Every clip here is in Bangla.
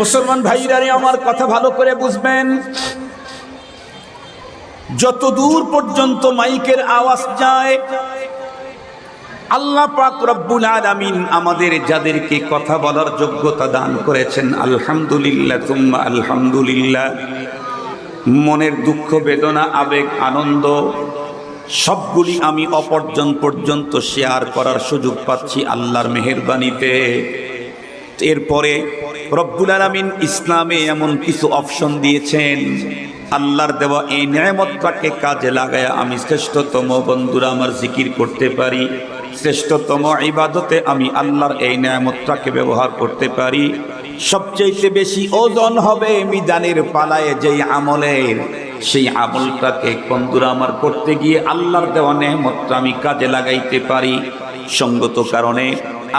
মুসলমান ভাইরারে আমার কথা ভালো করে বুঝবেন। যত দূর পর্যন্ত মাইকের আওয়াজ যায়, আল্লাহ পাক রব্বুল আলামিন আমাদের যাদেরকে কথা বলার যোগ্যতা দান করেছেন, আলহামদুলিল্লাহ তুম্মা আলহামদুলিল্লাহ। মনের দুঃখ, বেদনা, আবেগ, আনন্দ, সবগুলি আমি অপরজন পর্যন্ত শেয়ার করার সুযোগ পাচ্ছি আল্লাহর মেহেরবানিতে। এরপরে রব্বুল আলামিন ইসলামে এমন কিছু অপশন দিয়েছেন। আল্লাহর দেওয়া এই ন্যায়মতটাকে কাজে লাগায় আমি শ্রেষ্ঠতম বন্ধুরা আমার জিকির করতে পারি। শ্রেষ্ঠতম ইবাদতে আমি আল্লাহর এই ন্যায়মতটাকে ব্যবহার করতে পারি। সবচেয়ে বেশি ওজন হবে মিজানের পালায় যেই আমলের সেই আমলটাকে বন্ধুরা আমার করতে গিয়ে আল্লাহর দেওয়া নেহমতটা আমি কাজে লাগাইতে পারি। সঙ্গত কারণে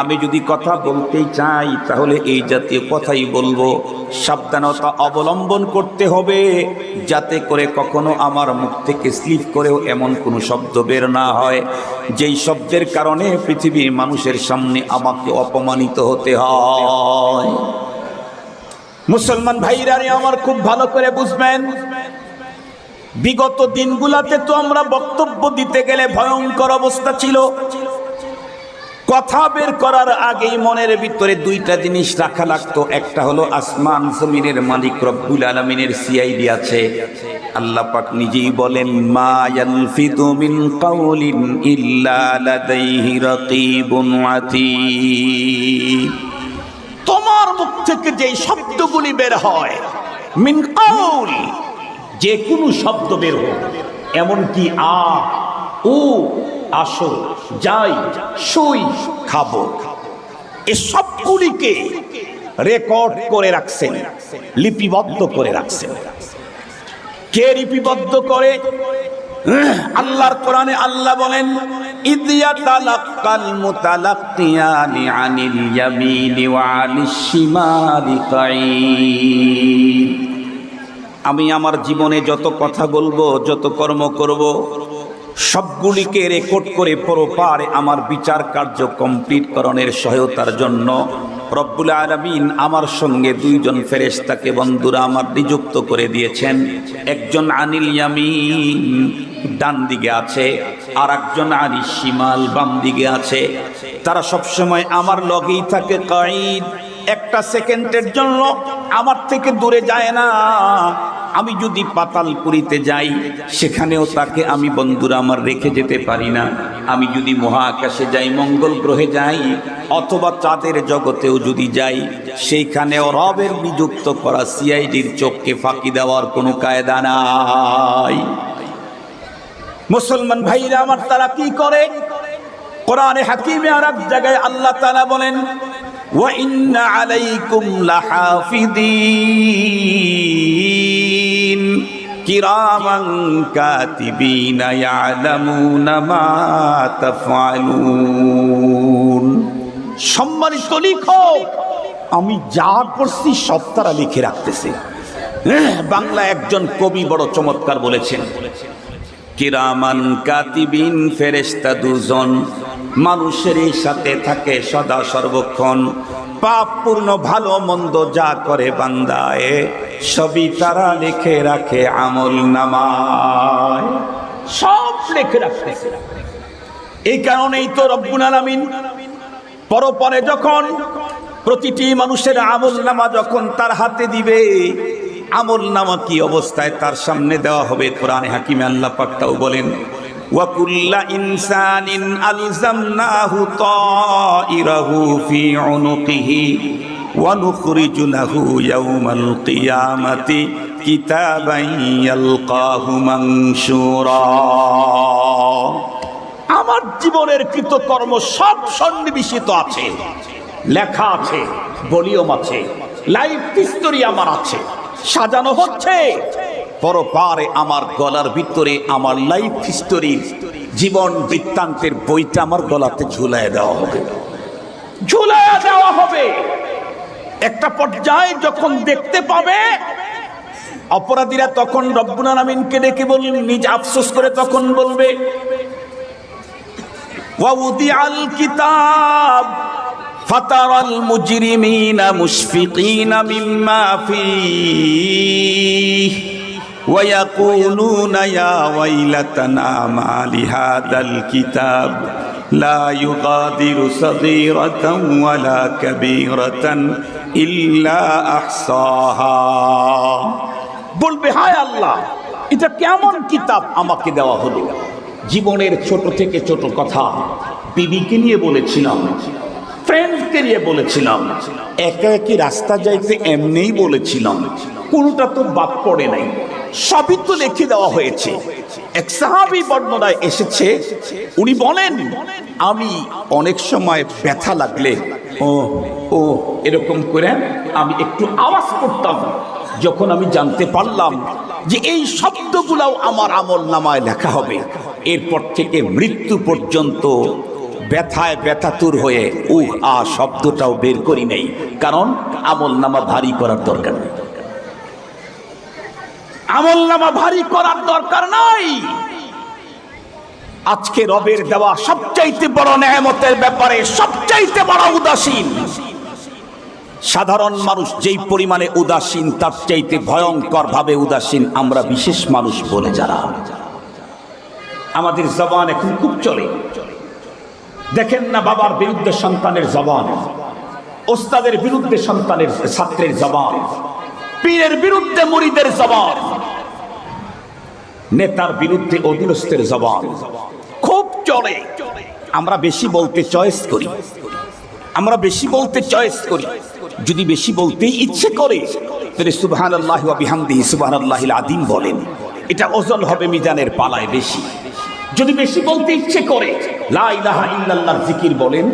আমি যদি কথা বলতে চাই, তাহলে এই জাতীয় কথাই বলব। সাবধানতা অবলম্বন করতে হবে, যাতে করে কখনো আমার মুখ থেকে স্লিপ করেও এমন কোনো শব্দ বের না হয়। যেই শব্দের কারণে পৃথিবীর মানুষের সামনে আমাকে অপমানিত হতে হয়। মুসলমান ভাইরারে আমার খুব ভালো করে বুঝবেন। বিগত দিনগুলাতে তো আমরা বক্তব্য দিতে গেলে ভয়ঙ্কর অবস্থা ছিল। কথা বের করার আগেই মনের ভিতরে দুইটা জিনিস রাখা লাগতো। একটা হলো আসমান জমিনের মালিক রব্বুল আলমিনের সিআইডি আছে। আল্লাহ নিজেই বলেন, মা ইয়ালফিদু মিন কাউলিন ইল্লা তোমার মুখ থেকে যে শব্দগুলি বের হয়, মিন কাউল যে কোনো শব্দ বের হোক। এমনকি আ ও আসো যাই, শুই, খাব। এ সবগুলিকে রেকর্ড করে রাখছেন, লিপিবদ্ধ করে রাখছেন। কে লিপিবদ্ধ করে? আল্লাহর কোরআনে আল্লাহ বলেন, ইদিয়া তালাক্কাল মুতালাক্কিয়ানি আনিল ইয়ামিনি ওয়া শিমালি আমি আমার জীবনে যত কথা বলব, যত কর্ম করব সবগুলিকে রেকর্ড করে পরপারে আমার বিচার কার্য কমপ্লিট করণের সহায়তার জন্য রব্বুল আলমিন আমার সঙ্গে দুইজন ফেরেশতাকে বন্ধুরা আমার নিযুক্ত করে দিয়েছেন। একজন আনিল ইয়ামিন, ডান দিকে আছে আর একজন আনি শিমাল, বাম দিকে আছে। তারা সবসময় আমার লগেই থাকে কাইদ একটা সেকেন্ডের জন্য আমার থেকে দূরে যায় না। আমি যদি পাতালপুরিতে যাই, সেখানেও তাকে আমি বন্ধুরা আমার রেখে যেতে পারি না। আমি যদি মহাকাশে যাই, মঙ্গল গ্রহে যাই, অথবা চাঁদের জগতেও যদি যাই, সেইখানেও রবের নিযুক্ত করা সিআইডির চোখকে ফাঁকি দেওয়ার কোনো কায়দা নাই। মুসলমান ভাইরা, আমার তারা কি করে কোরআনে হাকিমে আর এক জায়গায় আল্লাহ তাআলা বলেন وإن عليكم لحافظين كراما كاتبين يعلمون ما تفعلون সম্মানিত লিখক আমি যা করছি সব তারা লিখে রাখতেছে হ্যাঁ, বাংলা একজন কবি বড় চমৎকার বলেছেন কিরামান কাতিবিন ফেরেস্তা দুজন মানুষের সাথে থাকে সদা সর্বক্ষণ। পাপ পূর্ণ ভালো, মন্দ যা করে বান্দায়, সবই তারা লিখে রাখে আমল নামায়। সব লিখে রাখতে এই কারণেই তো রব্বুল আলামিন পরপরে যখন প্রতিটি মানুষের আমল নামা যখন তার হাতে দিবে, আমল নামা কি অবস্থায় তার সামনে দেওয়া হবে? কোরআনে হাকিমে আল্লাহ পাকটাও বলেন وكل إنسان ألزمناه طائره في عنقه ونخرج له يوم القيامة كتابا يلقاه منشورا আমার জীবনের কৃতকর্ম সব সন্নিবেশিত আছে লেখা আছে ভলিউম আছে লাইফ হিস্টোরি আমার আছে সাজানো হচ্ছে পরপারে আমার গলার ভিতরে আমার লাইফ হিস্টোরির জীবন বৃত্তান্তের বইটা আমার গলাতে ঝুলায় দেওয়া হবে ঝুলায় দেওয়া হবে একটা পর্যায়ে যখন দেখতে পাবে অপরাধীরা তখন রব্বুল আলামিনকে ডেকে বললেন নিজ আফসোস করে তখন বলবে ওয়াউদি আল কিতাব فترى المجرمين مشفقين مما فيه ويقولون يا ويلتنا ما لهذا الكتاب لا يغادر صغيرة ولا كبيرة إلا أحصاها বলবে হায় আল্লাহ এটা কেমন কিতাব আমাকে দেওয়া হলো জীবনের ছোট থেকে ছোট কথা বিবিকে নিয়ে বলেছিলাম ফ্রেন্ডকে নিয়ে বলেছিলাম একা একই রাস্তা যাইতে এমনিই বলেছিলাম কোনোটা তো বাদ পড়ে নাই সবই তো লিখে দেওয়া হয়েছে। এক সাহাবি বর্ণনায় এসেছে, উনি বলেন, আমি অনেক সময় ব্যথা লাগলে, ও ও, এরকম করে আমি একটু আওয়াজ করতাম। যখন আমি জানতে পারলাম যে এই শব্দগুলাও আমার আমল নামায় লেখা হবে। এরপর থেকে মৃত্যু পর্যন্ত ব্যথায় ব্যথাতুর হয়ে, উহ, আ, শব্দটাও বের করি নেই। কারণ আমল নামা ভারী করার দরকার নেই। আমল নামা ভারী করার দরকার নাই। আজকে রবের দেওয়া সবচাইতে বড় নেয়ামতের ব্যাপারে সবচাইতে বড় উদাসীন। সাধারণ মানুষ যেই পরিমাণে উদাসীন, তার চাইতে ভয়ঙ্কর ভাবে উদাসীন আমরা বিশেষ মানুষ বলে যারা। আমাদের জবান এখন খুব চলে। দেখেন না বাবার বিরুদ্ধে সন্তানের জবান, ওস্তাদের বিরুদ্ধে সন্তানের ছাত্রের জবান। পীরের বিরুদ্ধে মুড়িদের জবান নেতার বিরুদ্ধে অধীনস্থের জবান খুব চলে। আমরা বেশি বলতে চয়েস করি। আমরা বেশি বলতে চয়েস করি। যদি বেশি বলতেই ইচ্ছে করে, তাহলে সুবহান আল্লাহ বিহামদি সুবহান আল্লাহ আদিম বলেন। এটা ওজন হবে মিজানের পালায় বেশি। যদি বেশি বলতে ইচ্ছে করে, লা ইলাহা ইল্লাল্লাহর জিকির বলেন।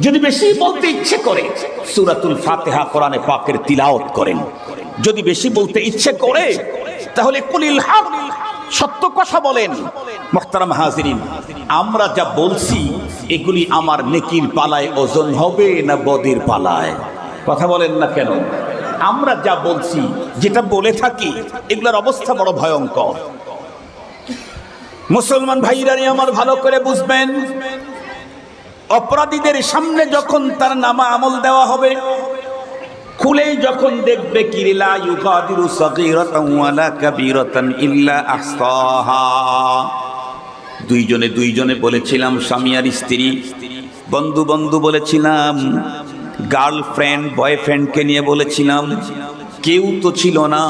যদি বেশি বলতে ইচ্ছে করে, সূরাতুল ফাতিহা কোরআনে পাকের তিলাওয়াত করেন। যদি বেশি বলতে ইচ্ছে করে, তাহলে কুলিল হক, সত্য কথা বলেন। মোহতারাম হাজিরিন, আমরা যা বলছি, এগুলি আমার নেকির পালায় ওজন হবে না বদির পালায়? কথা বলেন না কেন? আমরা যা বলছি, যেটা বলে থাকি, এগুলোর অবস্থা বড় ভয়ঙ্কর। মুসলমান ভাইরানি আমার ভালো করে বুঝবেন, অপরাধীদের সামনে যখন তার নামা আমল দেওয়া হবে খুলেই যখন দেখবে কিরিলা ইউকাদিরু সগীরাতান ওয়ালা কাবীরাতান ইল্লা আহসাহা। দুইজনে দুইজনে বলেছিলাম, স্বামী আর স্ত্রী। বন্ধু বন্ধু বলেছিলাম, গার্লফ্রেন্ড, বয়ফ্রেন্ডকে নিয়ে বলেছিলাম, কেউ তো ছিল না।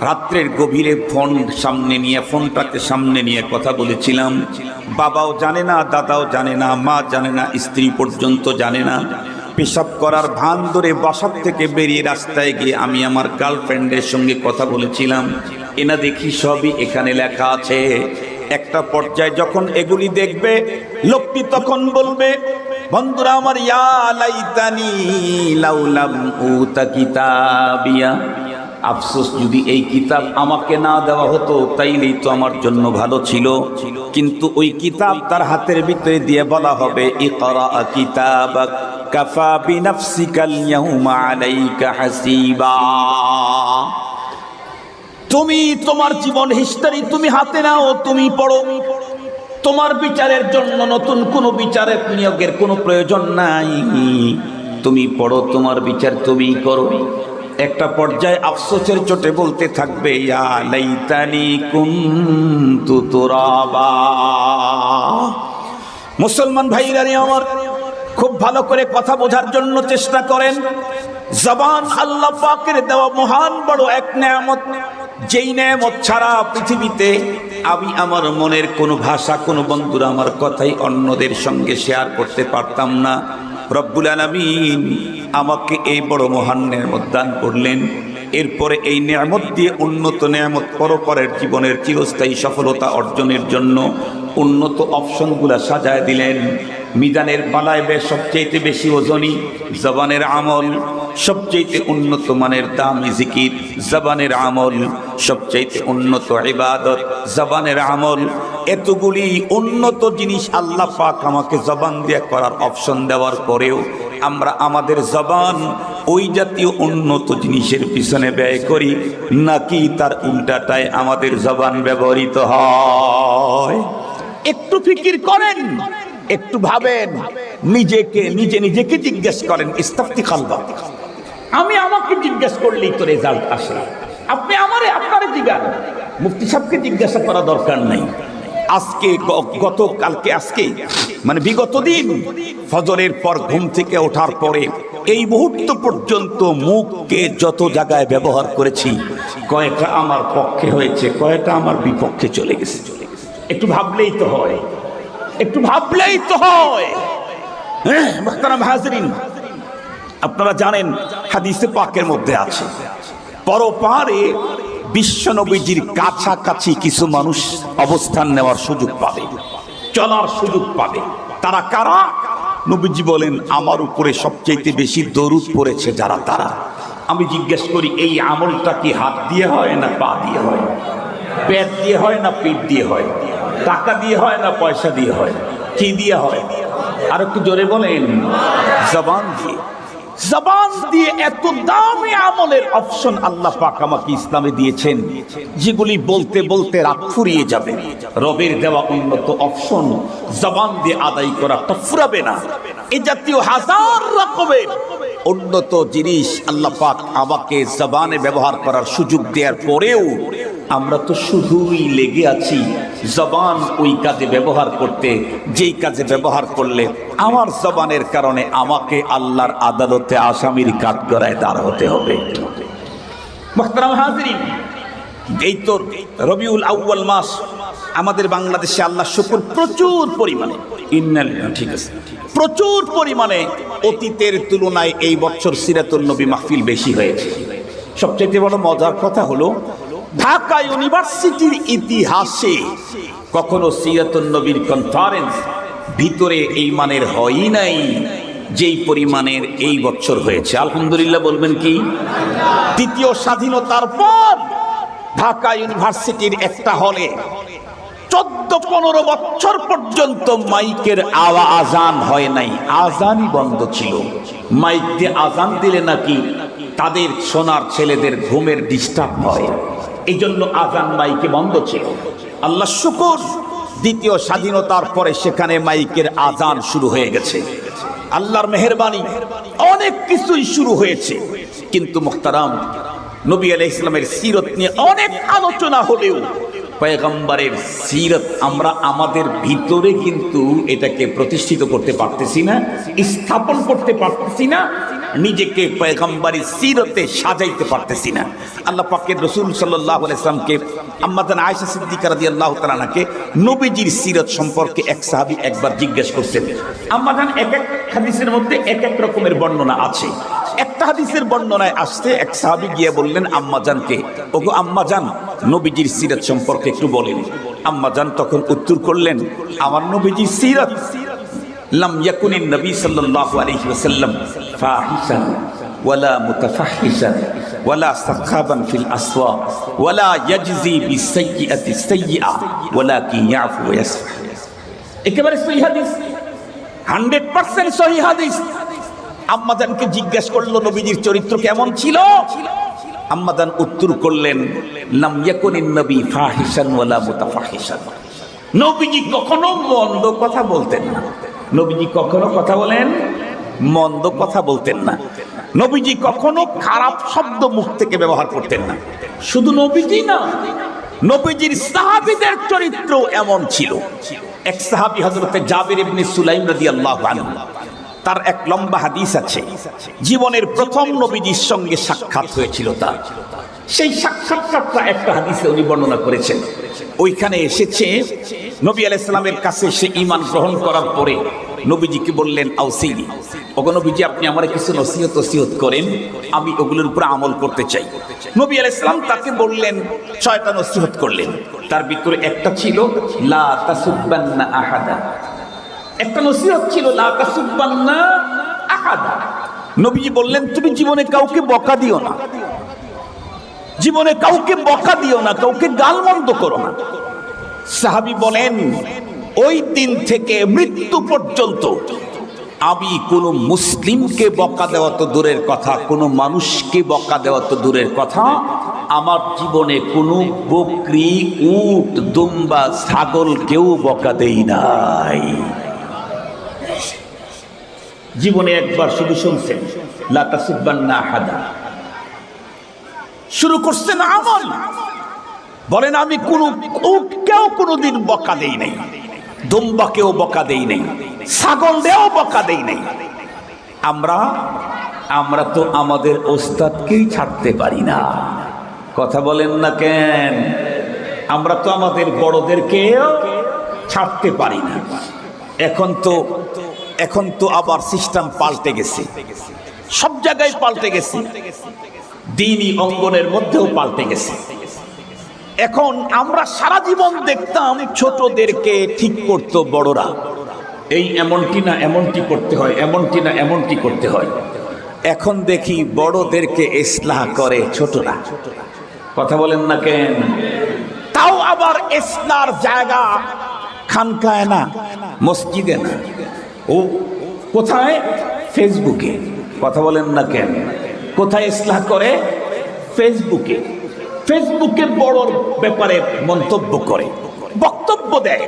রাত্রের গভীরে ফোন সামনে নিয়ে, ফোনটাকে সামনে নিয়ে কথা বলেছিলাম। বাবাও জানে না, দাদাও জানে না, মা জানে না, স্ত্রী পর্যন্ত জানে না। পেশাব করার ভান ধরে বাসার থেকে বেরিয়ে রাস্তায় গিয়ে আমি আমার গার্লফ্রেন্ডের সঙ্গে কথা বলেছিলাম। এনা দেখি সবই এখানে লেখা আছে। একটা পর্যায়ে যখন এগুলি দেখবে, লোকটি তখন বলবে, বন্ধুরা আমার ইয়া লাইতানি লাউলাম উতা কিতাবিয়া। আফসোস, যদি এই কিতাব আমাকে না দেওয়া হতো, তাইলেই তো আমার জন্য ভালো ছিল। কিন্তু ওই কিতাব তার হাতের ভিতরে দিয়ে বলা হবে হাসিবা। তুমি তোমার জীবন হিস্টারি তুমি হাতে নাও, তুমি পড়ো। তোমার বিচারের জন্য নতুন কোনো বিচারের নিয়োগের কোনো প্রয়োজন নাই। তুমি পড়ো, তোমার বিচার তুমি করো। একটা পর্যায়ে আফসোসের চোটে বলতে থাকবে মুসলমান ভাইরা রে আমার, খুব ভালো করে কথা বোঝার জন্য চেষ্টা করেন। জবান আল্লাহ পাকের দেওয়া মহান বড় এক নেয়ামত। যেই নেয়ামত ছাড়া পৃথিবীতে আমি আমার মনের কোনো ভাষা, কোনো বন্ধুরা আমার কথাই অন্যদের সঙ্গে শেয়ার করতে পারতাম না। রব্বুল আলমিন আমাকে এই বড় মহান নিয়ামত দান করলেন। এরপরে এই নিয়ামত দিয়ে উন্নত নিয়ামত পরপরের জীবনের চিরস্থায়ী সফলতা অর্জনের জন্য উন্নত অপশনগুলা সাজায় দিলেন। মিজানের বালায় বেশ সবচেয়ে বেশি ওজনই জবানের আমল সবচেয়ে উন্নত মানের দামি জিকির, জবানের আমল সবচেয়ে উন্নত ইবাদত, জবানের আমল। এতগুলি উন্নত জিনিস আল্লাহ পাক আমাকে জবান দিয়ে করার অপশন দেওয়ার পরেও আমরা আমাদের জবান ওই জাতীয় উন্নত জিনিসের পিছনে ব্যয় করি, নাকি তার উল্টাটায় আমাদের জবান ব্যবহৃত হয়? একটু ফিকির করেন। একটু ভাবেন, নিজেকে, নিজে নিজেকে জিজ্ঞেস করেন, ইস্তাফতি খালবা। আমি আমাকে জিজ্ঞেস করলেই তো রেজাল্ট আসে। আপনি আমারে, আপনারে জিজ্ঞান মুফতি সাহেবকে জিজ্ঞাসা করা দরকার নাই। আজকে গত কালকে আজকে মানে বিগত দিন, ফজরের পর ঘুম থেকে ওঠার পরে এই মুহূর্ত পর্যন্ত মুখকে যত জায়গায় ব্যবহার করেছি, কয়েকটা আমার পক্ষে হয়েছে, কয়েকটা আমার বিপক্ষে চলে গেছে। একটু ভাবলেই তো হয়। একটু ভাবলেই তো হয়। হ্যাঁ, আপনারা জানেন হাদিসে পাকের মধ্যে আছে পরপারে বিশ্বনবীজির কাছাকাছি কিছু মানুষ অবস্থান নেওয়ার সুযোগ পাবে চলার সুযোগ পাবে। তারা কারা? নবীজি বলেন আমার উপরে সবচেয়ে বেশি দরুদ পড়েছে যারা তারা। আমি জিজ্ঞেস করি এই আমলটা কি হাত দিয়ে হয় না পা দিয়ে হয়? পেট দিয়ে হয় না পিঠ দিয়ে হয়? টাকা দিয়ে হয় না পয়সা দিয়ে হয়? কি দিয়ে হয়? আর একটু জোরে বলেন। জবান দিয়ে। জবান দিয়ে এত দামি আমলের অপশন আল্লাহ পাক আমাকে ইসলামে দিয়েছেন, যেগুলি বলতে বলতে রাত ফুরিয়ে যাবে। রবের দেওয়া উন্নত অপশন জবান দিয়ে আদায় করা তা ফুরাবে না। এ জাতীয় হাজার রকমের উন্নত জিনিস আল্লাহ পাক আমাকে জবানে ব্যবহার করার সুযোগ দেওয়ার পরেও আমরা তো শুধুই লেগে আছি জবান ওই কাজে ব্যবহার করতে যেই কাজে ব্যবহার করলে আমার জবানের কারণে আমাকে আল্লাহর আদালতে আসামির কাঠগড়ায় দাঁড় হতে হবে। এই তো রবিউল আউয়াল মাস আমাদের বাংলাদেশে আল্লাহ শুকুর প্রচুর পরিমাণে। ঠিক আছে। প্রচুর পরিমাণে অতীতের তুলনায় এই বছর সিরাতুল নবী মাহফিল বেশি হয়েছে। সবচেয়ে বড় মজার কথা হলো ঢাকা ইউনিভার্সিটির ইতিহাসে কখনো সিরাতুল নবীর কনফারেন্স ভিতরে এই মানের হয়ই নাই, যেই পরিমাণের এই বছর হয়েছে। আলহামদুলিল্লাহ বলবেন কি? তৃতীয় স্বাধীনতার পর ঢাকা ইউনিভার্সিটির একটা হলে চোদ্দ পনেরো বছর পর্যন্ত মাইকের আওয়া আজান হয় নাই, আজানই বন্ধ ছিল। মাইক দিয়ে আজান দিলে নাকি তাদের সোনার ছেলেদের ঘুমের ডিস্টার্ব হয়। এই জন্য আজান মাইকে বন্ধ ছিল। আল্লাহ শুকুর। দ্বিতীয় স্বাধীনতার পরে সেখানে মাইকের আজান শুরু হয়ে গেছে। আল্লাহর মেহরবানি অনেক কিছুই শুরু হয়েছে। কিন্তু মুখতারাম, নবী আলাইহিস ইসলামের সিরত নিয়ে অনেক আলোচনা হলেও পয়গম্বরের সিরত আমরা আমাদের ভিতরে কিন্তু এটাকে প্রতিষ্ঠিত করতে পারতেছি না, স্থাপন করতে পারতেছি না নিজেকে পয়গম্বরী সিরতে সাজাইতে পারতেছি না। আল্লাহ পাকের রসুল সাল্লাহ ইসলামকে আম্মাদান আয়েশা সিদ্দিকা রাদিয়াল্লাহু তাআলাকে নবীজির সিরত সম্পর্কে এক সাহাবী একবার জিজ্ঞেস করছেন। আম্মাদান এক এক হাদিসের মধ্যে এক এক রকমের বর্ণনা আছে। একটা হাদিসের বর্ণনায় আসতে এক সাহাবী গিয়ে বললেন আম্মাজানকে ওগো আম্মাজান নবীজির সিরত সম্পর্কে একটু বলেন। আম্মাজান তখন উত্তর করলেন, আমার নবীজির সিরত লাম ইয়াকুনিন নবী সাল্লাল্লাহু আলাইহি ওয়াসাল্লাম ফাহিশান ওয়ালা মুতাফাহিশান ওয়ালা সাখাবান ফিল আসওয়াক ওয়ালা ইয়াজজি বিসাইয়্যাতি সাইয়্যা ওয়ালাকিন ইয়াফু ওয়া ইয়াসফাহ একেবারে সহি হাদিস। 100% সহি হাদিস। আম্মাজানকে জিজ্ঞেস করল নবীজির চরিত্র কেমন ছিল? আম্মাদান উত্তর করলেন লাম ইয়াকুনিন নবী ফাহিশান ওয়ালা মুতাফাহিশান। নবীজি কখনো মন্দ কথা বলতেন না। নবীজি কখনো কথা বলেন? মন্দ কথা বলতেন না। নবীজি কখনো খারাপ শব্দ মুখ থেকে ব্যবহার করতেন না। শুধু নবীজি না, নবীজির সাহাবিদের চরিত্র এমন ছিল। এক সাহাবী হযরতে জাবির ইবনে সুলাইম রাদিয়াল্লাহু আনহু, তার এক লম্বা হাদিস আছে। জীবনের প্রথম নবীজির সঙ্গে সাক্ষাৎ হয়েছিল তার। সেই সাক্ষাৎকারটা একটা হাদিসে উনি বর্ণনা করেছেন। ওইখানে এসেছে নবী আলাইসালামের কাছে সে ইমান গ্রহণ করার পরে নবীজিকে বললেন আউসিলি ওগো নবীজি, আপনি আমার কিছু নসিহত ওসিহত করেন, আমি ওগুলোর উপরে আমল করতে চাই। নবী আলাইসালাম তাকে বললেন ছয়টা নসিহত করলেন। তার ভিতরে একটা ছিল, লা তাসুব্বান্না আহাদা। একটা নসিহত ছিল, লা তাসুব্বান্না আহাদা। নবীজি বললেন, তুমি জীবনে কাউকে বকা দিও না। জীবনে কাউকে বকা দিও না, কাউকে গালমন্দ করো না। সাহাবি বলেন, ওই দিন থেকে মৃত্যু পর্যন্ত আমি কোনো মুসলিমকে বকা দেওয়া তো দূরের কথা, কোনো মানুষকে বকা দেওয়া তো দূরের কথা আমার জীবনে কোনো বকরি, উট, দুম্বা, ছাগল কেউ বকা দেই নাই। জীবনে একবার শুধু শুনছেন লাতা লাতাসিবান্না হাদা শুরু করছেন আমল। বলেন, আমি কোনো কেউ কোনোদিন বকা দেই নাই। দুম্বাকেও বকা দেই নাই। ছাগল দেও বকা দেই নাই। আমরা আমরা তো আমাদের ওস্তাদকেই ছাড়তে পারি না। কথা বলেন না কেন? আমরা তো আমাদের বড়দেরকেও ছাড়তে পারি না। এখন তো এখন তো আবার সিস্টেম পাল্টে গেছে। সব জায়গায় পাল্টে গেছে। দিনই অঙ্গনের মধ্যেও পাল্টে গেছে। এখন আমরা সারা জীবন দেখতাম ছোটদেরকে ঠিক করতো বড়রা। এই এমনটি না এমনটি করতে হয় এমনটি না এমনটি করতে হয়। এখন দেখি বড়দেরকে ইসলাহ করে ছোটরা। কথা বলেন না কেন? তাও আবার ইসলার জায়গা। খানকায় না মসজিদে না। ও কোথায়? ফেসবুকে। কথা বলেন না কেন? কোথায় ইসলাহ করে? ফেসবুকে। ফেসবুকে বড় ব্যাপারে মন্তব্য করে, বক্তব্য দেয়।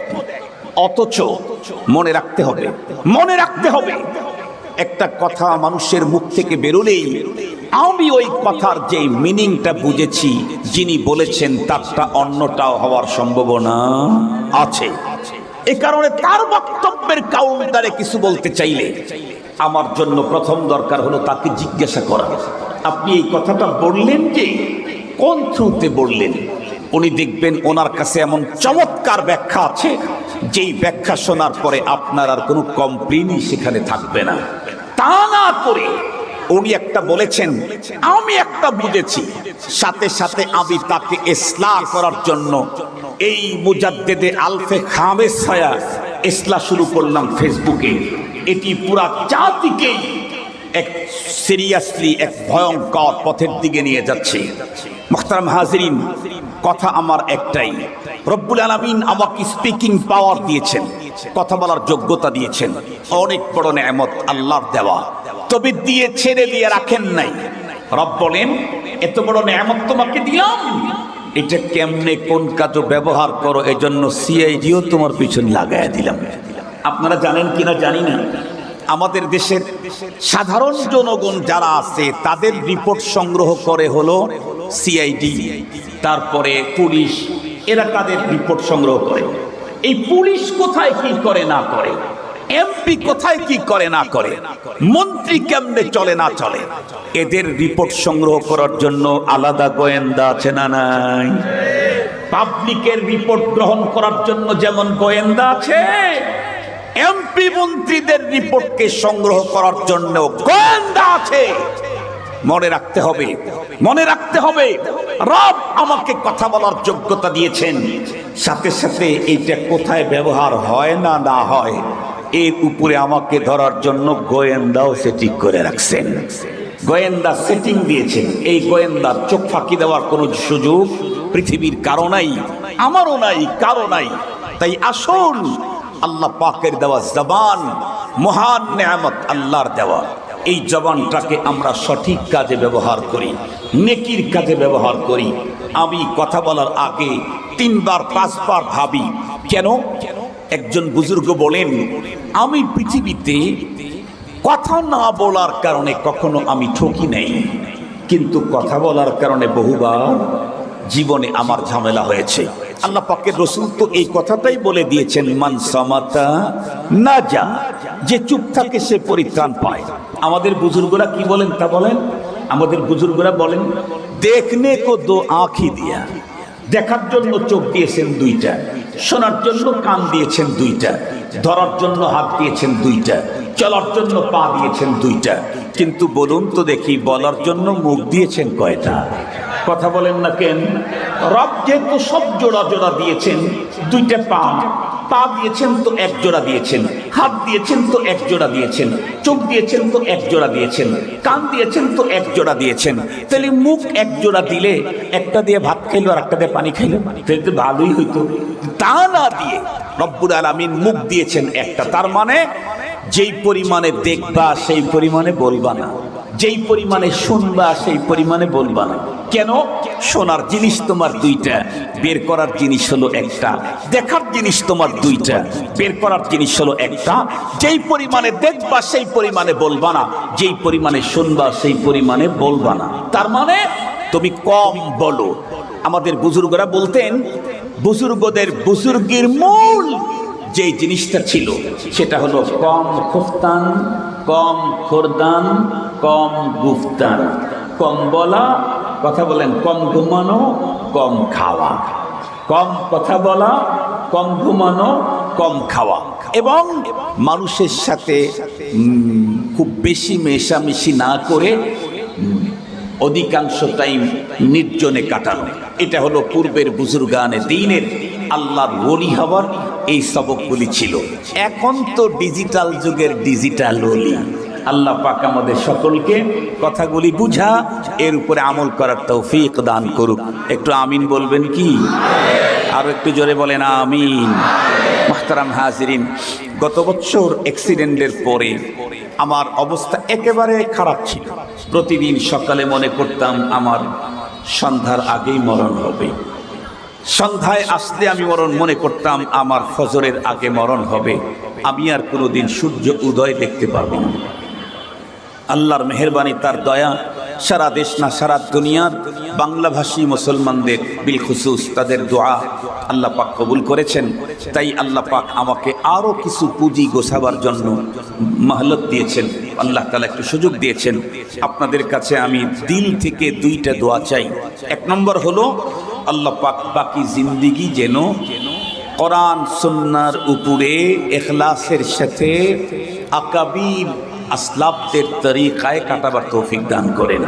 অথচ মনে রাখতে হবে, মনে রাখতে হবে, একটা কথা মানুষের মুখ থেকে বেরোলেই আমি ওই কথার যে মিনিংটা বুঝেছি, যিনি বলেছেন তারটা অন্যটাও হওয়ার সম্ভাবনা আছে। এ কারণে তার বক্তব্যের কাউন্টারে কিছু বলতে চাইলে আমার জন্য প্রথম দরকার হলো তাকে জিজ্ঞাসা করা। আপনি এই কথাটা বললেন যে কোন থ্রুতে বললেন? উনি দেখবেন ওনার কাছে এমন চমৎকার ব্যাখ্যা আছে, যেই ব্যাখ্যা শোনার পরে আপনার আর কোনো কমপ্লেনই সেখানে থাকবে না। তা না করে উনি একটা বলেছেন, আমি একটা বুঝেছি, সাথে সাথে আমি তাকে ইসলাম করার জন্য এই মুজাদ্দেদে আলফে খামে ছায়া ইসলা শুরু করলাম ফেসবুকে। এটি পুরা জাতিকেই এক সিরিয়াসলি এক ভয়ঙ্কর পথের দিকে নিয়ে যাচ্ছে। মোখতারাম হাজরিন, কথা আমার একটাই। রব্বুল আলমিন আমাকে স্পিকিং পাওয়ার দিয়েছেন, কথা বলার যোগ্যতা দিয়েছেন। অনেক বড় নেয়ামত আল্লাহর দেওয়া। তবে দিয়ে ছেড়ে দিয়ে রাখেন নাই। রব বলেন, এত বড় নেমত তোমাকে দিলাম। এটা কেমনে, কোন কাজও ব্যবহার করো, এজন্য সিআইডিও তোমার পিছনে লাগাই দিলাম। আপনারা জানেন কিনা জানি না। আমাদের দেশের সাধারণ জনগণ যারা আছে, তাদের রিপোর্ট সংগ্রহ করে হলো সিআইডি তারপরে পুলিশ, এরা তাদের রিপোর্ট সংগ্রহ করে। এই পুলিশ কোথায় কি করে না করে? এমপি কোথায় কি করে না করে? মন্ত্রী কেমনে চলে না চলে? এদের রিপোর্ট সংগ্রহ করার জন্য আলাদা গোয়েন্দা আছে না নাই? পাবলিকের রিপোর্ট গ্রহণ করার জন্য যেমন গোয়েন্দা আছে এমপি মন্ত্রীদের রিপোর্টকে সংগ্রহ করার জন্য গোয়েন্দা আছে। মনে রাখতে হবে। মনে রাখতে হবে, রব আমাকে কথা বলার যোগ্যতা দিয়েছেন। সাথে সাথে এইটা কোথায় ব্যবহার হয় না না হয়, এর উপরে আমাকে ধরার জন্য গোয়েন্দাও সেটিং করে রাখছেন। গোয়েন্দা সেটিং দিয়েছেন। এই গোয়েন্দার চোখ ফাঁকি দেওয়ার কোনো সুযোগ পৃথিবীর কারও নাই, আমারও নাই, কারও নাই। তাই আসুন, আল্লাহ পাকের দেওয়া জবান, মহান নেয়ামত আল্লাহর দেওয়া। এই জবানটাকে আমরা সঠিক কাজে ব্যবহার করি, নেকির কাজে ব্যবহার করি। আমি কথা বলার আগে তিনবার, পাঁচবার ভাবি, কেন? একজন বুজুর্গ বলেন, আমি পৃথিবীতে কথা না বলার কারণে কখনো আমি ঠকি নাই। কিন্তু কথা বলার কারণে বহুবার জীবনে আমার ঝামেলা হয়েছে। আল্লাহ পাকের রসুল তো এই কথাটাই বলে দিয়েছেন, মান সামাতা না যা যে চুপ থাকে সে পরিত্রাণ পায়। আমাদের বুজুর্গরা কি বলেন তা বলেন? আমাদের বুজুর্গরা বলেন, দেখনে কো দো আঁখি দিয়া, দেখার জন্য চোখ দিয়েছেন দুইটা, শোনার জন্য কান দিয়েছেন দুইটা, ধরার জন্য হাত দিয়েছেন দুইটা, চলার জন্য পা দিয়েছেন দুইটা। কিন্তু বলুন তো দেখি, বলার জন্য মুখ দিয়েছেন কয়টা? কথা বলেন না কেন? রব যেহেতু সব জোড়া জোড়া দিয়েছেন, দুইটা পা পা দিয়েছেন তো এক জোড়া দিয়েছেন, হাত দিয়েছেন তো এক জোড়া দিয়েছেন, চোখ দিয়েছেন তো এক জোড়া দিয়েছেন, কান দিয়েছেন তো এক জোড়া দিয়েছেন। তাহলে মুখ এক জোড়া দিলে একটা দিয়ে ভাত খাইলো আর একটা দিয়ে পানি খাইলো। তো ভালোই হইতো। তা না দিয়ে রব্বুল আলমিন মুখ দিয়েছেন একটা। তার মানে যেই পরিমাণে দেখবা, সেই পরিমাণে বলবা না। যেই পরিমাণে শুনবা, সেই পরিমাণে বলবা না। কেন? শোনার জিনিস তোমার দুইটা। বের করার জিনিস হলো একটা। দেখার জিনিস তোমার দুইটা। বের করার জিনিস হলো একটা। যেই পরিমাণে দেখবা, সেই পরিমাণে বলবা না। যেই পরিমাণে শুনবা, সেই পরিমাণে বলবা না। তার মানে তুমি কম বলো। আমাদের বুজুর্গরা বলতেন, বুজুর্গদের বুজুর্গের মূল যে জিনিসটা ছিল, সেটা হলো কম খুফতান, কম খোরদান, কম গুফতান। কম বলা, কথা বলেন, কম ঘুমানো, কম খাওয়া। কম কথা বলা, কম ঘুমানো, কম খাওয়া। এবং মানুষের সাথে খুব বেশি মেশামেশি না করে অধিকাংশ টাইম নির্জনে কাটানো। এটা হলো পূর্বের বুজুর্গানে দিনের আল্লাহর ওলি হওয়ার এই সবকগুলি ছিল। এখন তো ডিজিটাল যুগের ডিজিটাল ওলি। আল্লাহ পাক আমাদের সকলকে কথাগুলি বুঝা, এর উপরে আমল করার তৌফিক দান করুক। একটু আমিন বলবেন কি? আরও একটু জোরে বলেন আমিন। মাহতারাম হাজিরিন, গত বছর অ্যাক্সিডেন্টের পরে আমার অবস্থা একেবারে খারাপ ছিল। প্রতিদিন সকালে মনে করতাম আমার সন্ধ্যার আগেই মরণ হবে। সন্ধ্যায় আসলে আমি মরণ মনে করতাম, আমার ফজরের আগে মরণ হবে। আমি আর কোনোদিন সূর্য উদয় দেখতে পারব না। আল্লাহর মেহরবানি, তার দয়া সারা দেশ না, সারা দুনিয়ার বাংলাভাষী মুসলমানদের বিলখুসুস, তাদের দোয়া আল্লাহ পাক কবুল করেছেন। তাই আল্লাহ পাক আমাকে আরও কিছু পুঁজি গোছাবার জন্য মাহলত দিয়েছেন। আল্লাহ তালা একটু সুযোগ দিয়েছেন। আপনাদের কাছে আমি দিল থেকে দুইটা দোয়া চাই। এক নম্বর হলো, আল্লাহ পাক বাকি জিন্দিগি যেন কোরআন, সুন্নার উপরে এখলাসের সাথে আকাবির আসলাবদের তরিকায় কাটাবার তৌফিক দান করেন।